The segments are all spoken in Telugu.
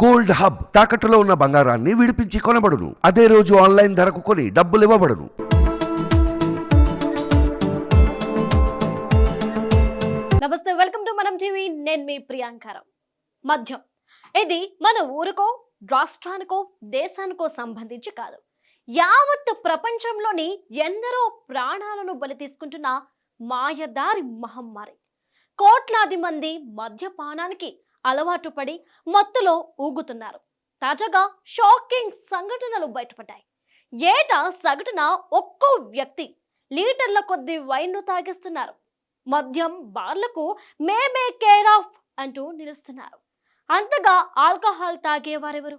గోల్డ్ హబ్ తాకట్టులో ఉన్న బంగారాన్ని విడిపించి కొనబడును. అదే రోజు ఆన్లైన్ ధరకు కొని డబ్బులు ఇవ్వబడును. నమస్తే వెల్కమ్ టు మనం టీవీ. నేను మీ ప్రియాంకారం మద్యం. ఇది మన ఊరికో రాష్ట్రానికో దేశానికో సంబంధించి కాదు. యావత్ ప్రపంచంలోని ఎందరో ప్రాణాలను బలి తీసుకుంటున్న మాయదారి మహమ్మారి. కోట్లాది మంది మద్యపానానికి అలవాటు పడి మత్తులో ఊగుతున్నారు. తాజాగా షాకింగ్ సంఘటనలు బయటపడ్డాయి. ఏటా సగటున ఒక్కో వ్యక్తి లీటర్ల కొద్ది వైన్ను తాగిస్తున్నారు. మద్యం బార్లకు మేమే కేర్ ఆఫ్ అంటూ నిలుస్తున్నారు. అంతగా ఆల్కహాల్ తాగేవారెవరు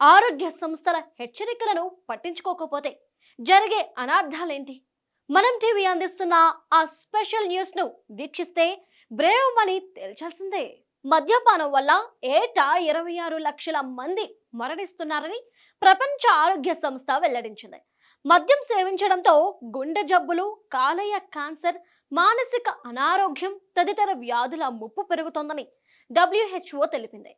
ఆరోగ్య సంస్థల హెచ్చరికలను పట్టించుకోకపోతే జరిగే అనార్థాలేంటి? మనం టీవీ అందిస్తున్న ఆ స్పెషల్ న్యూస్ను వీక్షిస్తే బ్రేవ్ మనీ తేల్చాల్సిందే. మద్యపానం వల్ల ఏటా ఇరవై ఆరు లక్షల మంది మరణిస్తున్నారని ప్రపంచ ఆరోగ్య సంస్థ వెల్లడించింది. మద్యం సేవించడంతో గుండె జబ్బులు కాలేయ క్యాన్సర్ మానసిక అనారోగ్యం తదితర వ్యాధుల ముప్పు పెరుగుతోందని డబ్ల్యూహెచ్ఓ తెలిపింది.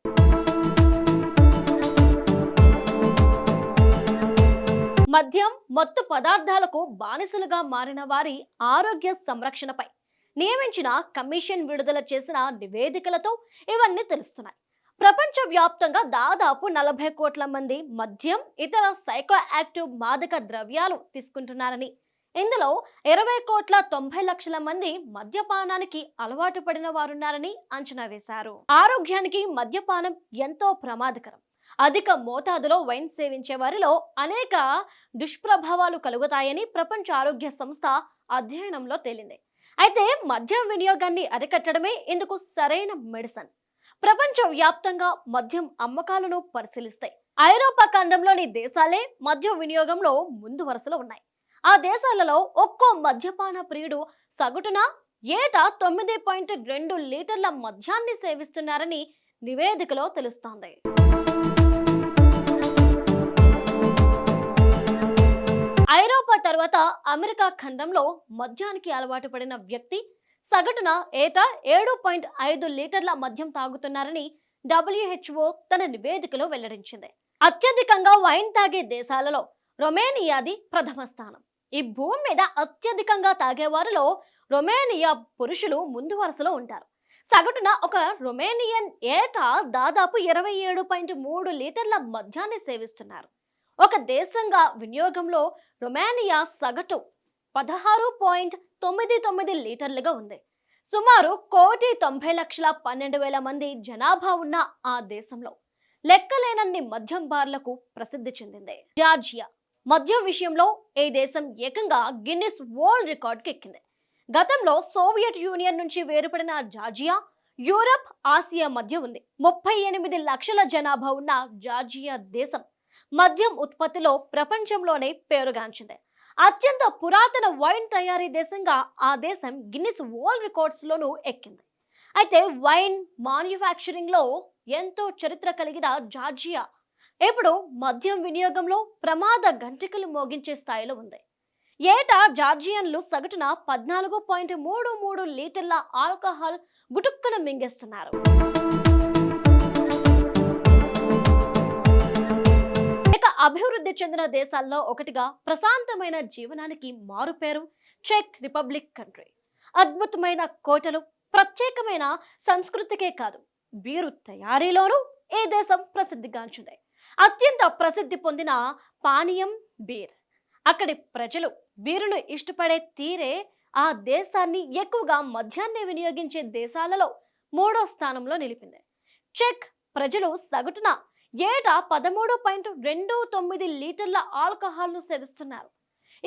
మద్యం మత్తు పదార్థాలకు బానిసలుగా మారిన వారి ఆరోగ్య సంరక్షణపై నియమించిన కమిషన్ విడుదల చేసిన నివేదికలతో ఇవన్నీ తెలుస్తున్నాయి. ప్రపంచ వ్యాప్తంగా దాదాపు నలభై కోట్ల మంది మద్యం ఇతర సైకో యాక్టివ్ మాదక ద్రవ్యాలు తీసుకుంటున్నారని. ఇందులో ఇరవై కోట్ల తొంభై లక్షల మంది మద్యపానానికి అలవాటు పడిన వారున్నారని అంచనా వేశారు. ఆరోగ్యానికి మద్యపానం ఎంతో ప్రమాదకరం. అధిక మోతాదులో వైన్ సేవించే వారిలో అనేక దుష్ప్రభావాలు కలుగుతాయని ప్రపంచ ఆరోగ్య సంస్థ అధ్యయనంలో తేలింది. అయితే మద్యం వినియోగాన్ని అరికట్టడమే ఇందుకు సరైన మెడిసిన్. ప్రపంచ వ్యాప్తంగా మద్యం అమ్మకాలను పరిశీలిస్తాయి ఐరోపా ఖండంలోని దేశాలే మద్యం వినియోగంలో ముందు వరుసలో ఉన్నాయి. ఆ దేశాలలో ఒక్కో మద్యపాన ప్రియుడు సగటున ఏటా తొమ్మిది పాయింట్ రెండు లీటర్ల మద్యాన్ని సేవిస్తున్నారని నివేదికలో తెలుస్తోంది. తర్వాత అమెరికా ఖండంలో మద్యానికి అలవాటు పడిన వ్యక్తి సగటున ఏటా ఏడు పాయింట్ ఐదు లీటర్ల మద్యం తాగుతున్నారని డబ్ల్యూహెచ్ఓ తన నివేదికలో వెల్లడించింది. అత్యధికంగా వైన్ తాగే దేశాలలో రొమేనియాది ప్రథమ స్థానం. ఈ భూమి మీద అత్యధికంగా తాగేవారిలో రొమేనియా పురుషులు ముందు వరుసలో ఉంటారు. సగటున ఒక రొమేనియన్ ఏటా దాదాపు ఇరవై ఏడు పాయింట్ మూడు లీటర్ల మద్యాన్ని సేవిస్తున్నారు. ఒక దేశంగా వినియోగంలో రొమానియా సగటు పదహారు పాయింట్ తొమ్మిది తొమ్మిది లీటర్లుగా ఉంది. సుమారు కోటి తొంభై లక్షల పన్నెండు వేల మంది జనాభా ఉన్న ఆ దేశంలో లెక్కలేనన్ని మద్యం బార్లకు ప్రసిద్ధి చెందింది. జార్జియా మద్యం విషయంలో ఈ దేశం ఏకంగా గిన్నిస్ వరల్డ్ రికార్డ్కి ఎక్కింది. గతంలో సోవియట్ యూనియన్ నుంచి వేరుపడిన జార్జియా యూరప్ ఆసియా మధ్య ఉంది. ముప్పై ఎనిమిది లక్షల జనాభా ఉన్న జార్జియా దేశం మద్యం ఉత్పత్తిలో ప్రపంచంలోనే పేరుగాంచింది. అత్యంత పురాతన వైన్ తయారీ దేశంగా ఆ దేశం గిన్నిస్ వరల్డ్ రికార్డ్స్ లోనూ ఎక్కింది. అయితే వైన్ మాన్యుఫ్యాక్చరింగ్లో ఎంతో చరిత్ర కలిగిన జార్జియా ఇప్పుడు మద్యం వినియోగంలో ప్రమాద గంటికలు మోగించే స్థాయిలో ఉంది. ఏటా జార్జియన్లు సగటున పద్నాలుగు పాయింట్ మూడు మూడు లీటర్ల ఆల్కహాల్ గుటుక్కున మింగేస్తున్నారు. అభివృద్ధి చెందిన దేశాల్లో ఒకటిగా ప్రశాంతమైన జీవనానికి మారుపేరు చెక్ రిపబ్లిక్ కంట్రీ. అద్భుతమైన కోటలు ప్రత్యేకమైన సంస్కృతికే కాదు బీరు తయారీలోనూ ఈ దేశం ప్రసిద్ధిగాంచింది. అత్యంత ప్రసిద్ధి పొందిన పానీయం బీర్. అక్కడి ప్రజలు బీరును ఇష్టపడే తీరే ఆ దేశాన్ని ఎక్కువగా మద్యాన్ని వినియోగించే దేశాలలో మూడో స్థానంలో నిలిపింది. చెక్ ప్రజలు సగటున ఏటా పదమూడు పాయింట్ రెండు తొమ్మిది లీటర్ల ఆల్కహాల్ను సేవిస్తున్నారు.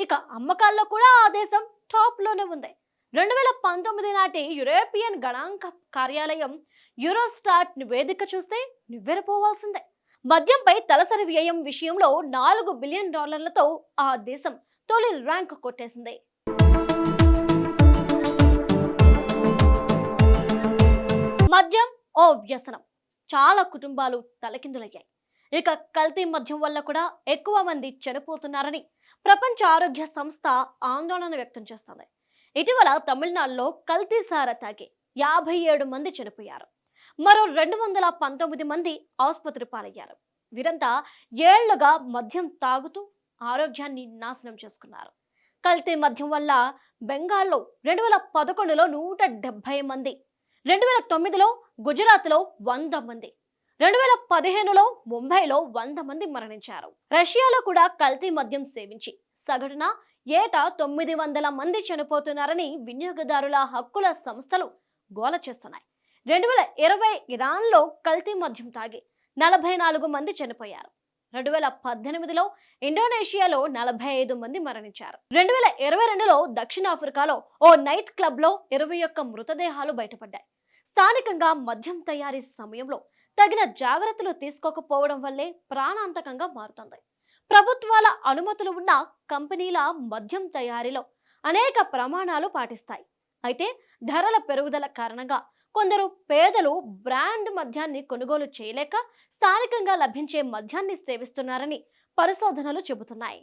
ఇక అమ్మకాల్లో కూడా ఆ దేశం టాప్లోనే ఉంది. రెండు వేల పంతొమ్మిది నాటి యూరోపియన్ గణాంక కార్యాలయం యూరోస్టాట్ నివేదిక చూస్తే నివ్వెరపోవాల్సిందే. మద్యంపై తలసరి వ్యయం విషయంలో నాలుగు బిలియన్ డాలర్లతో ఆ దేశం తొలి ర్యాంక్ కొట్టేసింది. మద్యం ఓ వ్యసనం. చాలా కుటుంబాలు తలకిందులయ్యాయి. ఇక కల్తీ మద్యం వల్ల కూడా ఎక్కువ మంది చనిపోతున్నారని ప్రపంచ ఆరోగ్య సంస్థ ఆందోళన వ్యక్తం చేస్తుంది. ఇటీవల తమిళనాడులో కల్తీ సార తాగి యాభై ఏడు మంది చనిపోయారు. మరో రెండు వందల పంతొమ్మిది మంది ఆసుపత్రి పాలయ్యారు. వీరంతా ఏళ్ళుగా మద్యం తాగుతూ ఆరోగ్యాన్ని నాశనం చేసుకున్నారు. కల్తీ మద్యం వల్ల బెంగాల్లో రెండు వేల పదకొండులో నూట డెబ్బై మంది రెండు వేల తొమ్మిదిలో గుజరాత్లో వంద మంది రెండు వేల పదిహేనులో ముంబైలో వంద మంది మరణించారు. రష్యాలో కూడా కల్తీ మద్యం సేవించి సగటున ఏటా తొమ్మిది వందల మంది చనిపోతున్నారని వినియోగదారుల హక్కుల సంస్థలు గోల చేస్తున్నాయి. రెండు వేల ఇరవై ఇరాన్లో కల్తీ మద్యం తాగి నలభై నాలుగు మంది చనిపోయారు. రెండు వేల పద్దెనిమిదిలో ఇండోనేషియాలో నలభై ఐదు మంది మరణించారు. రెండు వేల ఇరవై రెండులో దక్షిణాఫ్రికాలో ఓ నైట్ క్లబ్లో ఇరవై ఒక్క మృతదేహాలు బయటపడ్డాయి. స్థానికంగా మద్యం తయారీ సమయంలో తగిన జాగ్రత్తలు తీసుకోకపోవడం వల్లే ప్రాణాంతకంగా మారుతుంది. ప్రభుత్వాల అనుమతులు ఉన్న కంపెనీల మద్యం తయారీలో అనేక ప్రమాణాలు పాటిస్తాయి. అయితే ధరల పెరుగుదల కారణంగా కొందరు పేదలు బ్రాండ్ మద్యాన్ని కొనుగోలు చేయలేక స్థానికంగా లభించే మద్యాన్ని సేవిస్తున్నారని పరిశోధనలు చెబుతున్నాయి.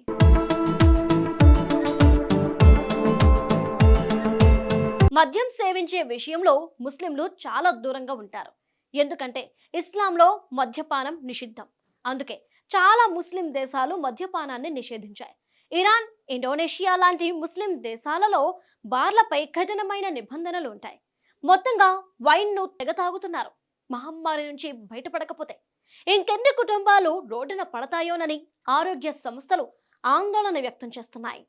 మద్యం సేవించే విషయంలో ముస్లింలు చాలా దూరంగా ఉంటారు. ఎందుకంటే ఇస్లాంలో మద్యపానం నిషిద్ధం. అందుకే చాలా ముస్లిం దేశాలు మద్యపానాన్ని నిషేధించాయి. ఇరాన్ ఇండోనేషియా లాంటి ముస్లిం దేశాలలో బార్లపై కఠినమైన నిబంధనలు ఉంటాయి. మొత్తంగా వైన్ను తెగ తాగుతున్నారు. మహమ్మారి నుంచి బయటపడకపోతే ఇంకెన్ని కుటుంబాలు రోడ్డున పడతాయోనని ఆరోగ్య సంస్థలు ఆందోళన వ్యక్తం చేస్తున్నాయి.